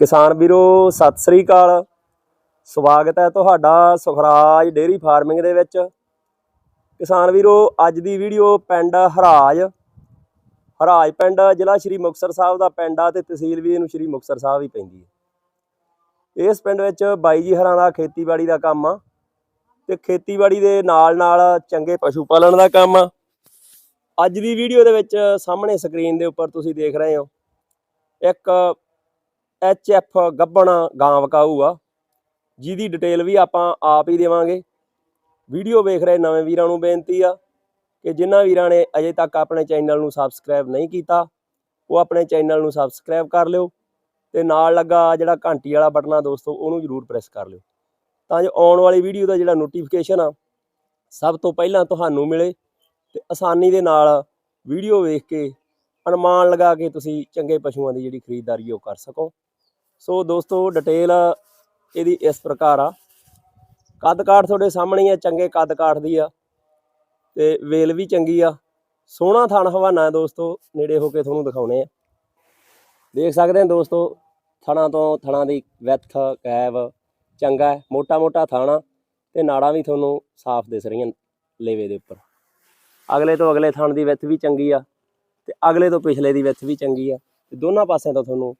ਕਿਸਾਨ ਵੀਰੋ, ਸਤਿ ਸ੍ਰੀ ਅਕਾਲ। ਸਵਾਗਤ ਹੈ ਤੁਹਾਡਾ ਸੁਖਰਾਜ ਡੇਅਰੀ ਫਾਰਮਿੰਗ ਦੇ ਵਿੱਚ। ਕਿਸਾਨ ਵੀਰੋ, ਅੱਜ ਦੀ ਵੀਡੀਓ ਪਿੰਡ ਹਰਾਜ। ਹਰਾਜ ਪਿੰਡ, ਜ਼ਿਲ੍ਹਾ ਸ਼੍ਰੀ ਮੁਕਤਸਰ ਸਾਹਿਬ ਦਾ ਪਿੰਡ ਆ ਤੇ ਤਹਿਸੀਲ ਵੀ ਇਹਨੂੰ ਸ਼੍ਰੀ ਮੁਕਤਸਰ ਸਾਹਿਬ ਹੀ ਪੈਂਦੀ ਹੈ। ਇਸ ਪਿੰਡ ਵਿੱਚ ਬਾਈ ਜੀ ਹਰਾਂ ਦਾ ਖੇਤੀਬਾੜੀ ਦਾ ਕੰਮ ਆ ਤੇ ਖੇਤੀਬਾੜੀ ਦੇ ਨਾਲ ਨਾਲ ਚੰਗੇ ਪਸ਼ੂ ਪਾਲਣ ਦਾ ਕੰਮ ਆ। ਅੱਜ ਦੀ ਵੀਡੀਓ ਦੇ ਵਿੱਚ ਸਾਹਮਣੇ ਸਕਰੀਨ ਦੇ ਉੱਪਰ ਤੁਸੀਂ ਦੇਖ ਰਹੇ ਹੋ। ਇੱਕ ਐਚ ਐਫ ਗੱਬਣ ਗਾਂ ਵਕਾਊ ਆ ਜਿਹਦੀ ਡਿਟੇਲ ਵੀ ਆਪਾਂ ਆਪ ਹੀ ਦੇਵਾਂਗੇ। ਵੀਡੀਓ ਵੇਖ ਰਹੇ ਨਵੇਂ ਵੀਰਾਂ ਨੂੰ ਬੇਨਤੀ ਆ ਕਿ ਜਿਨ੍ਹਾਂ ਵੀਰਾਂ ਨੇ ਅਜੇ ਤੱਕ ਆਪਣੇ ਚੈਨਲ ਨੂੰ ਸਬਸਕ੍ਰਾਈਬ ਨਹੀਂ ਕੀਤਾ, ਉਹ ਆਪਣੇ ਚੈਨਲ ਨੂੰ ਸਬਸਕ੍ਰਾਈਬ ਕਰ ਲਿਓ ਤੇ ਨਾਲ ਲੱਗਾ ਜਿਹੜਾ ਘੰਟੀ ਵਾਲਾ ਬਟਨ ਆ ਦੋਸਤੋ, ਉਹਨੂੰ ਜ਼ਰੂਰ ਪ੍ਰੈਸ ਕਰ ਲਿਓ। ਤਾਂ ਜੋ ਆਉਣ ਵਾਲੀ ਵੀਡੀਓ ਦਾ ਜਿਹੜਾ ਨੋਟੀਫਿਕੇਸ਼ਨ ਆ, ਸਭ ਤੋਂ ਪਹਿਲਾਂ ਤੁਹਾਨੂੰ ਮਿਲੇ ਤੇ ਆਸਾਨੀ ਦੇ ਨਾਲ ਵੀਡੀਓ ਵੇਖ ਕੇ ਅਨੁਮਾਨ ਲਗਾ ਕੇ ਤੁਸੀਂ ਚੰਗੇ ਪਸ਼ੂਆਂ ਦੀ ਜਿਹੜੀ ਖਰੀਦਦਾਰੀ ਉਹ ਕਰ ਸਕੋ। ਸੋ ਦੋਸਤੋ ਡਿਟੇਲ ਇਹਦੀ ਇਸ ਪ੍ਰਕਾਰ ਆ। ਕੱਦ ਕਾਠ ਤੁਹਾਡੇ ਸਾਹਮਣੇ ਆ, ਚੰਗੇ ਕੱਦ ਕਾਠ ਦੀ ਆ। ਤੇ ਵੇਲ ਵੀ ਚੰਗੀ ਆ। ਸੋਹਣਾ ਥਣ ਹਵਾਨਾ ਹੈ ਦੋਸਤੋ, ਨੇੜੇ ਹੋ ਕੇ ਤੁਹਾਨੂੰ ਦਿਖਾਉਣੇ ਆ। ਦੇਖ ਸਕਦੇ ਆ ਦੋਸਤੋ, ਥਣਾ ਤੋਂ ਥਣਾ ਦੀ ਵਿੱਥ ਕੈਬ ਚੰਗਾ ਮੋਟਾ ਮੋਟਾ ਥਾਣਾ ਤੇ ਨਾੜਾਂ ਵੀ ਤੁਹਾਨੂੰ ਸਾਫ਼ ਦਿਸ ਰਹੀਆਂ ਲੇਵੇ ਦੇ ਉੱਪਰ। ਅਗਲੇ ਤੋਂ ਅਗਲੇ ਥਣ ਦੀ ਵਿੱਥ ਵੀ ਚੰਗੀ ਆ ਤੇ ਅਗਲੇ ਤੋਂ ਪਿਛਲੇ ਦੀ ਵਿੱਥ ਵੀ ਚੰਗੀ ਆ। ਤੇ ਦੋਨਾਂ ਪਾਸਿਆਂ ਤੋਂ ਤੁਹਾਨੂੰ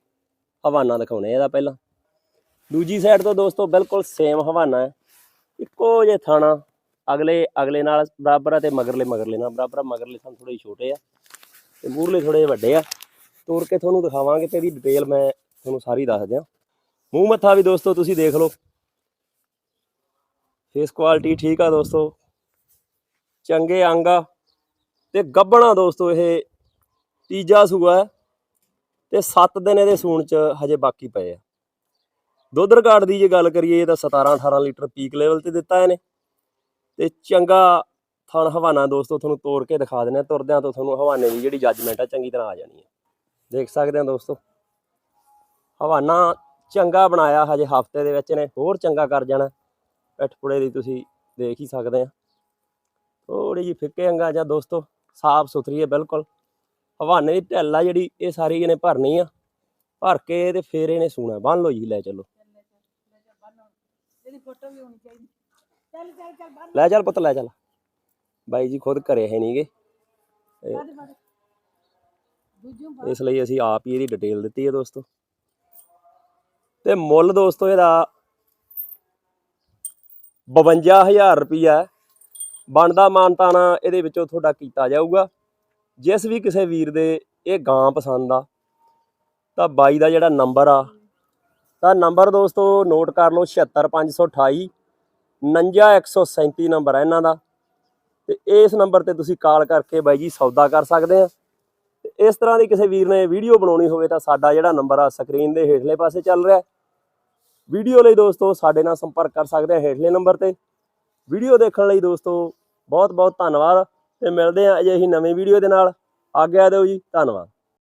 ਹਵਾਨਾ ਦਿਖਾਉਣੇ ਇਹਦਾ ਪਹਿਲਾਂ। ਦੂਜੀ ਸਾਈਡ ਤੋਂ ਦੋਸਤੋ ਬਿਲਕੁਲ ਸੇਮ ਹਵਾਨਾ ਹੈ। ਇੱਕੋ ਜੇ ਥਾਣਾ, ਅਗਲੇ ਅਗਲੇ ਨਾਲ ਬਰਾਬਰ ਆ ਤੇ ਮਗਰਲੇ ਮਗਰਲੇ ਨਾਲ ਬਰਾਬਰ ਆ। ਮਗਰਲੇ ਥਣ ਥੋੜੇ ਛੋਟੇ ਆ ਤੇ ਮੂਰਲੇ ਥੋੜੇ ਵੱਡੇ ਆ। ਤੋੜ ਕੇ ਤੁਹਾਨੂੰ ਦਿਖਾਵਾਂਗੇ ਤੇ ਇਹਦੀ ਡਿਟੇਲ ਮੈਂ ਤੁਹਾਨੂੰ ਸਾਰੀ ਦੱਸ ਦਿਆਂ। ਮੂੰਹ ਮੱਥਾ ਵੀ ਦੋਸਤੋ ਤੁਸੀਂ ਦੇਖ ਲਓ। ਫੇਸ ਕੁਆਲਿਟੀ ਠੀਕ ਆ ਦੋਸਤੋ। ਚੰਗੇ ਅੰਗ ਆ ਤੇ ਗੱਬਣਾ ਦੋਸਤੋ ਇਹ ਤੀਜਾ ਸੂਆ ਹੈ। ਤੇ 7 ਦਿਨ ਇਹਦੇ ਸੂਣ ਚ ਹਜੇ ਬਾਕੀ ਪਏ ਆ। ਦੁੱਧ ਰਿਕਾਰਡ ਦੀ ਜੇ ਗੱਲ ਕਰੀਏ ਤਾਂ 17 18 ਲੀਟਰ ਪੀਕ ਲੈਵਲ ਤੇ ਦਿੱਤਾ ਇਹਨੇ। ਤੇ ਚੰਗਾ ਥਣ ਹਵਾਨਾ ਦੋਸਤੋ, ਤੁਹਾਨੂੰ ਤੋੜ ਕੇ ਦਿਖਾ ਦਿੰਦੇ ਆ ਤੁਰਦਿਆਂ ਤੋਂ ਤੁਹਾਨੂੰ ਹਵਾਨੇ ਦੀ ਜਿਹੜੀ ਜੱਜਮੈਂਟ ਆ ਚੰਗੀ ਤਰ੍ਹਾਂ ਆ ਜਾਣੀ ਹੈ ਦੇਖ ਸਕਦੇ ਆ ਦੋਸਤੋ। ਹਵਾਨਾ ਚੰਗਾ ਬਣਾਇਆ ਹਜੇ ਹਫ਼ਤੇ ਦੇ ਵਿੱਚ ਇਹਨੇ, ਹੋਰ ਚੰਗਾ ਕਰ ਜਾਣਾ। ਪਿੱਠ ਪੁੜੇ ਦੀ ਤੁਸੀਂ ਦੇਖ ਹੀ ਸਕਦੇ ਆ ਥੋੜੀ ਜਿਹੀ ਫਿੱਕੇ ਅੰਗਾ ਜਾਂ ਦੋਸਤੋ, ਸਾਫ਼ ਸੁਥਰੀ ਹੈ ਬਿਲਕੁਲ। ਹਵਾਨੇ ਦੀ ਢਿੱਲ ਆ ਜਿਹੜੀ ਇਹ ਸਾਰੀ ਇਹਨੇ ਭਰਨੀ ਆ। ਭਰ ਕੇ ਤੇ ਫੇਰ ਇਹਨੇ ਸੂਣਾ ਬੰਨ ਲਓ ਜੀ ਲੈ ਚੱਲੋ। ਲੈ ਚੱਲ ਪੁੱਤ ਲੈ ਚੱਲ। ਬਾਈ ਜੀ ਖੁਦ ਘਰੇ ਹੈ ਨਹੀਂਗੇ। ਇਸ ਲਈ ਅਸੀਂ ਆਪ ਹੀ ਇਹਦੀ ਡਿਟੇਲ ਦਿੱਤੀ ਹੈ ਦੋਸਤੋ। ਤੇ ਮੁੱਲ ਦੋਸਤੋ ਇਹਦਾ 52000 ਰੁਪਈਆ ਬਣਦਾ ਮਾਨਤਾਨਾ ਇਹਦੇ ਵਿੱਚੋਂ ਤੁਹਾਡਾ ਕੀਤਾ ਜਾਊਗਾ। ਜਿਸ ਵੀ ਕਿਸੇ ਵੀਰ ਦੇ ਇਹ ਗਾਂ ਪਸੰਦ ਆ, ਤਾਂ ਬਾਈ ਦਾ ਜਿਹੜਾ ਨੰਬਰ ਆ, ਤਾਂ ਨੰਬਰ ਦੋਸਤੋ ਨੋਟ ਕਰ ਲਓ 76528 59137 ਨੰਬਰ ਆ ਇਹਨਾਂ ਦਾ। ਤੇ ਇਸ ਨੰਬਰ ਤੇ ਤੁਸੀਂ ਕਾਲ ਕਰਕੇ ਬਾਈ ਜੀ ਸੌਦਾ ਕਰ ਸਕਦੇ ਆ। ਤੇ ਇਸ ਤਰ੍ਹਾਂ ਦੀ ਕਿਸੇ ਵੀਰ ਨੇ ਵੀਡੀਓ ਬਣਾਉਣੀ ਹੋਵੇ ਤਾਂ ਸਾਡਾ ਜਿਹੜਾ ਨੰਬਰ ਆ ਸਕਰੀਨ ਦੇ ਹੇਠਲੇ ਪਾਸੇ ਚੱਲ ਰਿਹਾ। ਵੀਡੀਓ ਲਈ ਦੋਸਤੋ ਸਾਡੇ ਨਾਲ ਸੰਪਰਕ ਕਰ ਸਕਦੇ ਆ ਹੇਠਲੇ ਨੰਬਰ ਤੇ। ਵੀਡੀਓ ਦੇਖਣ ਲਈ ਦੋਸਤੋ ਬਹੁਤ ਬਹੁਤ ਧੰਨਵਾਦ। ਤੇ ਮਿਲਦੇ ਆ ਅਜੇ ਹੀ ਨਵੀਂ ਵੀਡੀਓ ਦੇ ਨਾਲ। ਆਗਿਆ ਦਿਓ ਜੀ ਧੰਨਵਾਦ।